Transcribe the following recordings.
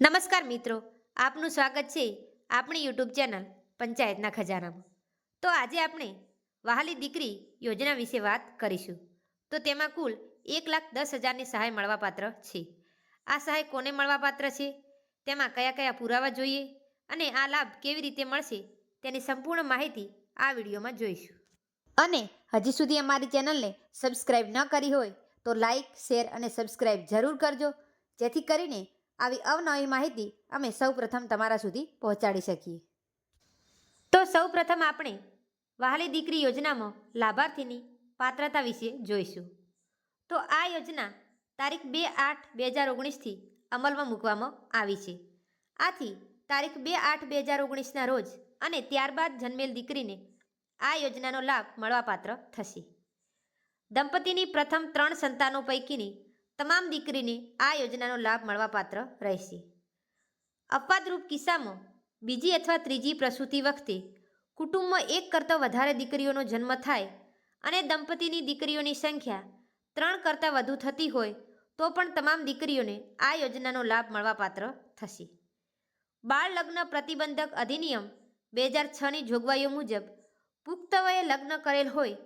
નમસ્કાર મિત્રો, આપનું સ્વાગત છે આપણી યુટ્યુબ ચેનલ પંચાયતના ખજાનામાં. તો આજે આપણે વહાલી દીકરી યોજના વિશે વાત કરીશું. તો તેમાં કુલ એક લાખ દસ હજારની સહાય મળવાપાત્ર છે. આ સહાય કોને મળવાપાત્ર છે? તેમાં કયા કયા પુરાવા જોઈએ? અને આ લાભ કેવી રીતે મળશે? તેની સંપૂર્ણ માહિતી આ વિડીયોમાં જોઈશું. અને હજી સુધી અમારી ચેનલને સબસ્ક્રાઈબ ન કરી હોય તો લાઈક શેર અને સબસ્ક્રાઈબ જરૂર કરજો. જેથી કરીને આવી અવનવી માહિતી અમે સૌપ્રથમ તમારા સુધી પહોંચાડી શકીએ. તો સૌપ્રથમ આપણે વહાલી દીકરી યોજનામાં લાભાર્થીની પાત્રતા વિશે જોઈશું. તો આ યોજના તારીખ બે આઠ બે હજાર ઓગણીસથી અમલમાં મૂકવામાં આવી છે. આથી તારીખ બે આઠ બે હજાર ઓગણીસના રોજ અને ત્યારબાદ જન્મેલ દીકરીને આ યોજનાનો લાભ મળવાપાત્ર થશે. દંપતીની પ્રથમ ત્રણ સંતાનો પૈકીની તમામ દીકરીને આ યોજનાનો લાભ મળવાપાત્ર રહેશે. અપવાદરૂપ કિસ્સામાં બીજી અથવા ત્રીજી પ્રસૂતિ વખતે કુટુંબમાં એક કરતાં વધારે દીકરીઓનો જન્મ થાય અને દંપતીની દીકરીઓની સંખ્યા ત્રણ કરતાં વધુ થતી હોય તો પણ તમામ દીકરીઓને આ યોજનાનો લાભ મળવાપાત્ર થશે. બાળ લગ્ન પ્રતિબંધક અધિનિયમ બે હજાર છની જોગવાઈઓ મુજબ પુખ્ત વયે લગ્ન કરેલ હોય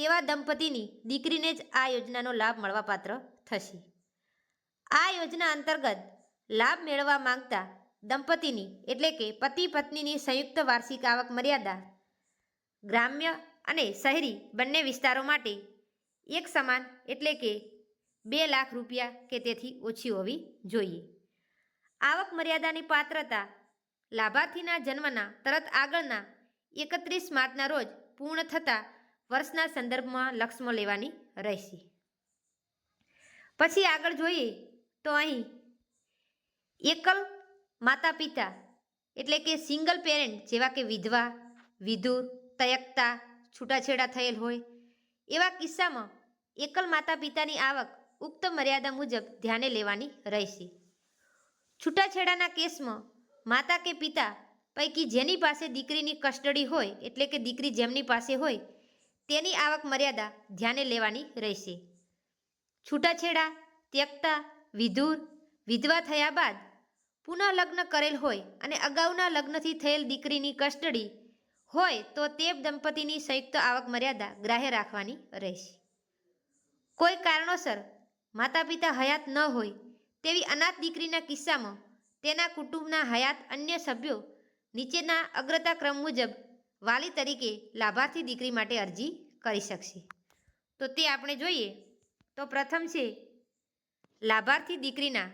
તેવા દંપતીની દીકરીને જ આ યોજનાનો લાભ મળવાપાત્ર થશે. આ યોજના અંતર્ગત લાભ મેળવવા માંગતા દંપતીની એટલે કે પતિ પત્નીની સંયુક્ત વાર્ષિક આવક મર્યાદા, ગ્રામ્ય અને શહેરી બંને વિસ્તારો માટે એક સમાન એટલે કે બે લાખ રૂપિયા કે તેથી ઓછી હોવી જોઈએ. આવક મર્યાદાની પાત્રતા લાભાર્થીના જન્મના તરત આગળના એકત્રીસ માર્ચના રોજ પૂર્ણ થતા વર્ષના સંદર્ભમાં લક્ષમાં લેવાની રહેશે. પછી આગળ જોઈએ તો અહીં એકલ માતા પિતા એટલે કે સિંગલ પેરેન્ટ જેવા કે વિધવા, વિધુર, તયકતા, છૂટાછેડા થયેલ હોય, એવા કિસ્સામાં એકલ માતા પિતાની આવક ઉક્ત મર્યાદા મુજબ ધ્યાને લેવાની રહેશે. છૂટાછેડાના કેસમાં માતા કે પિતા પૈકી જેની પાસે દીકરીની કસ્ટડી હોય એટલે કે દીકરી જેમની પાસે હોય તેની આવક મર્યાદા ધ્યાને લેવાની રહેશે. છૂટાછેડા, ત્યક્તા, વિધુર, વિધવા થયા બાદ પુનઃ લગ્ન કરેલ હોય અને અગાઉના લગ્નથી થયેલ દીકરીની કસ્ટડી હોય તો તે દંપતીની સંયુક્ત આવક મર્યાદા ગ્રાહ્ય રાખવાની રહેશે. કોઈ કારણોસર માતા પિતા હયાત ન હોય તેવી અનાથ દીકરીના કિસ્સામાં તેના કુટુંબના હયાત અન્ય સભ્યો નીચેના અગ્રતા ક્રમ મુજબ વાલી તરીકે લાભાર્થી દીકરી માટે અરજી કરી શકશે. તો તે આપણે જોઈએ. તો પ્રથમ છે, લાભાર્થી દીકરીના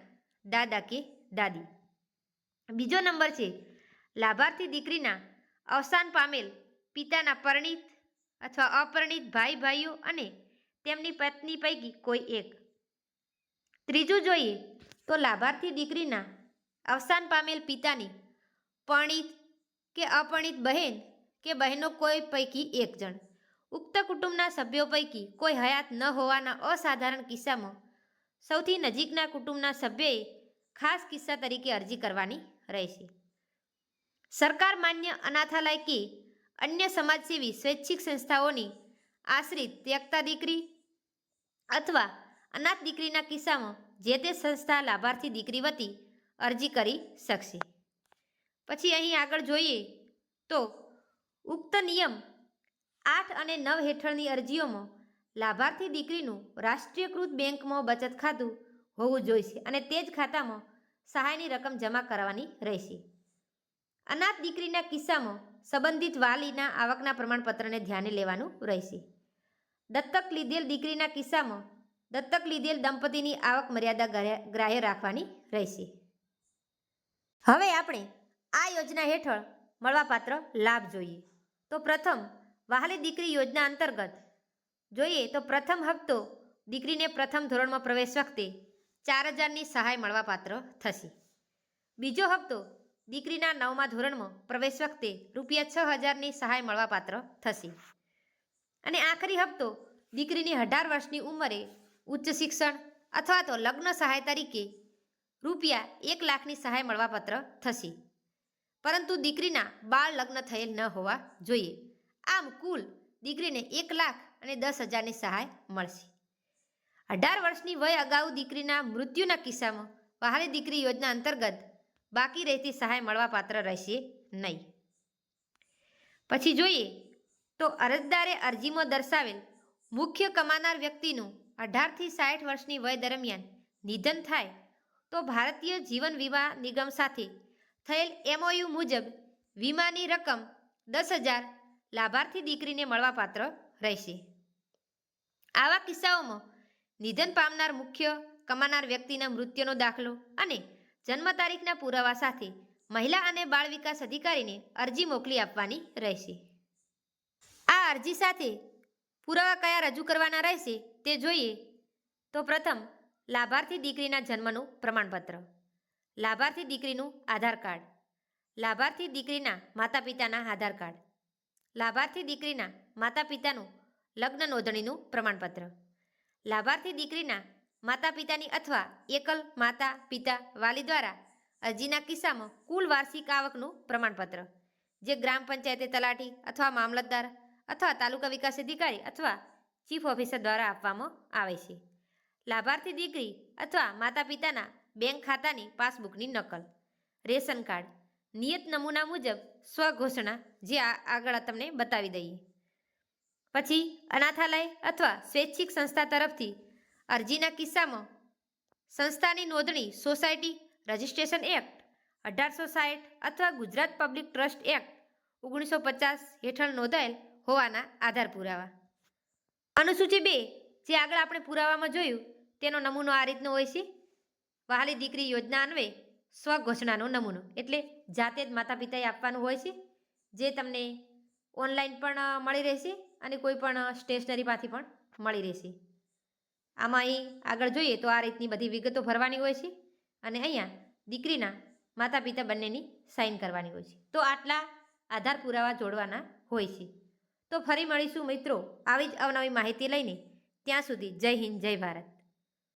દાદા કે દાદી. બીજો નંબર છે, લાભાર્થી દીકરીના અવસાન પામેલ પિતાના પરણિત અથવા અપરણિત ભાઈ, ભાઈઓ અને તેમની પત્ની પૈકી કોઈ એક. ત્રીજું જોઈએ, તો લાભાર્થી દીકરીના અવસાન પામેલ પિતાની પરણિત કે અપરણિત બહેન કે બહેનો કોઈ પૈકી એક જણ. ઉક્ત કુટુંબના સભ્યો પૈકી કોઈ હયાત ન હોવાના અસાધારણ કિસ્સામાં સૌથી નજીકના કુટુંબના સભ્યએ ખાસ કિસ્સા તરીકે અરજી કરવાની રહેશે. સરકાર માન્ય અનાથાલય કે અન્ય સમાજસેવી સ્વૈચ્છિક સંસ્થાઓની આશ્રિત ત્યક્તા દીકરી અથવા અનાથ દીકરીના કિસ્સામાં જે તે સંસ્થા લાભાર્થી દીકરી વતી અરજી કરી શકશે. પછી અહીં આગળ જોઈએ તો ઉક્ત નિયમ આઠ અને નવ હેઠળની અરજીઓમાં લાભાર્થી દીકરીનું રાષ્ટ્રીયકૃત બેંકમાં બચત ખાતું હોવું જોઈશે અને તે જ ખાતામાં સહાયની રકમ જમા કરવાની રહેશે. અનાથ દીકરીના કિસ્સામાં સંબંધિત વાલીના આવકના પ્રમાણપત્રને ધ્યાને લેવાનું રહેશે. દત્તક લીધેલ દીકરીના કિસ્સામાં દત્તક લીધેલ દંપતીની આવક મર્યાદા ગ્રાહ્ય- રાખવાની રહેશે. હવે આપણે આ યોજના હેઠળ મળવાપાત્ર લાભ જોઈએ. તો પ્રથમ, વહાલી દીકરી યોજના અંતર્ગત. જોઈએ તો પ્રથમ હપ્તો દીકરીને પ્રથમ ધોરણમાં પ્રવેશ વખતે ચાર હજારની સહાય મળવાપાત્ર થશે. બીજો હપ્તો દીકરીના નવમા ધોરણમાં પ્રવેશ વખતે રૂપિયા છ હજારની સહાય મળવાપાત્ર થશે. અને આખરી હપ્તો દીકરીની અઢાર વર્ષની ઉંમરે ઉચ્ચ શિક્ષણ અથવા તો લગ્ન સહાય તરીકે રૂપિયા એક લાખની સહાય મળવાપાત્ર થશે. પરંતુ દીકરીના બાળ લગ્ન થયેલ ન હોવા જોઈએ. આમ કુલ દીકરીને એક લાખ અને દસ હજારની સહાય મળશે. અઢાર વર્ષની વય અગાઉ દીકરીના મૃત્યુના કિસ્સામાં વહાલી દીકરી યોજના અંતર્ગત બાકી રહેતી સહાય મળવાપાત્ર રહેશે નહીં. પછી જોઈએ તો અરજદારે અરજીમાં દર્શાવેલ મુખ્ય કમાનાર વ્યક્તિનું અઢારથી સાઠ વર્ષની વય દરમિયાન નિધન થાય તો ભારતીય જીવન વીમા નિગમ સાથે થયેલ એમઓયુ મુજબ વીમાની રકમ દસ હજાર લાભાર્થી દીકરીને મળવાપાત્ર રહેશે. આવા કિસ્સાઓમાં નિધન પામનાર મુખ્ય કમાનાર વ્યક્તિના મૃત્યુનો દાખલો અને જન્મ તારીખના પુરાવા સાથે મહિલા અને બાળ વિકાસ અધિકારીને અરજી મોકલી આપવાની રહેશે. આ અરજી સાથે પુરાવા કયા રજૂ કરવાના રહેશે તે જોઈએ. તો પ્રથમ, લાભાર્થી દીકરીના જન્મનું પ્રમાણપત્ર. લાભાર્થી દીકરીનું આધાર કાર્ડ. લાભાર્થી દીકરીના માતા પિતાના આધાર કાર્ડ. લાભાર્થી દીકરીના માતા પિતાનું લગ્ન નોંધણીનું પ્રમાણપત્ર. લાભાર્થી દીકરીના માતા પિતાની અથવા એકલ માતા, પિતા, વાલી દ્વારા અરજીના કિસ્સામાં કુલ વાર્ષિક આવકનું પ્રમાણપત્ર. જે ગ્રામ પંચાયતે તલાટી અથવા મામલતદાર અથવા તાલુકા વિકાસ અધિકારી અથવા ચીફ ઓફિસર દ્વારા આપવામાં આવે છે. લાભાર્થી દીકરી અથવા માતા પિતાના બેંક ખાતાની પાસબુકની નકલ, રેશન કાર્ડ, નિયત નમૂના મુજબ સ્વઘોષણા જે આગળ તમને બતાવી દઈએ. પછી અનાથાલય અથવા સ્વૈચ્છિક સંસ્થા તરફથી અરજીના કિસ્સામાં સંસ્થાની નોંધણી સોસાયટી રજિસ્ટ્રેશન એક્ટ, અઢારસો સાઠ અથવા ગુજરાત પબ્લિક ટ્રસ્ટ એક્ટ ઓગણીસો પચાસ હેઠળ નોંધાયેલ હોવાના આધાર પુરાવા. અનુસૂચિ બે જે આગળ આપણે પુરાવામાં જોયું તેનો નમૂનો આ રીતનો હોય છે. વહાલી દીકરી યોજના અન્વયે સ્વઘોષણાનો નમૂનો. એટલે જાતે જ માતા પિતાએ આપવાનું હોય છે, જે તમને ઓનલાઈન પણ મળી રહેશે અને કોઈ પણ સ્ટેશનરી પાસેથી પણ મળી રહેશે. આમાં અહીં આગળ જોઈએ તો આ રીતની બધી વિગતો ભરવાની હોય છે અને અહીંયા દીકરીના માતા પિતા બંનેની સાઇન કરવાની હોય છે. તો આટલા આધાર પુરાવા જોડવાના હોય છે. તો ફરી મળીશું મિત્રો આવી જ અવનવી માહિતી લઈને. ત્યાં સુધી જય હિન્દ, જય ભારત.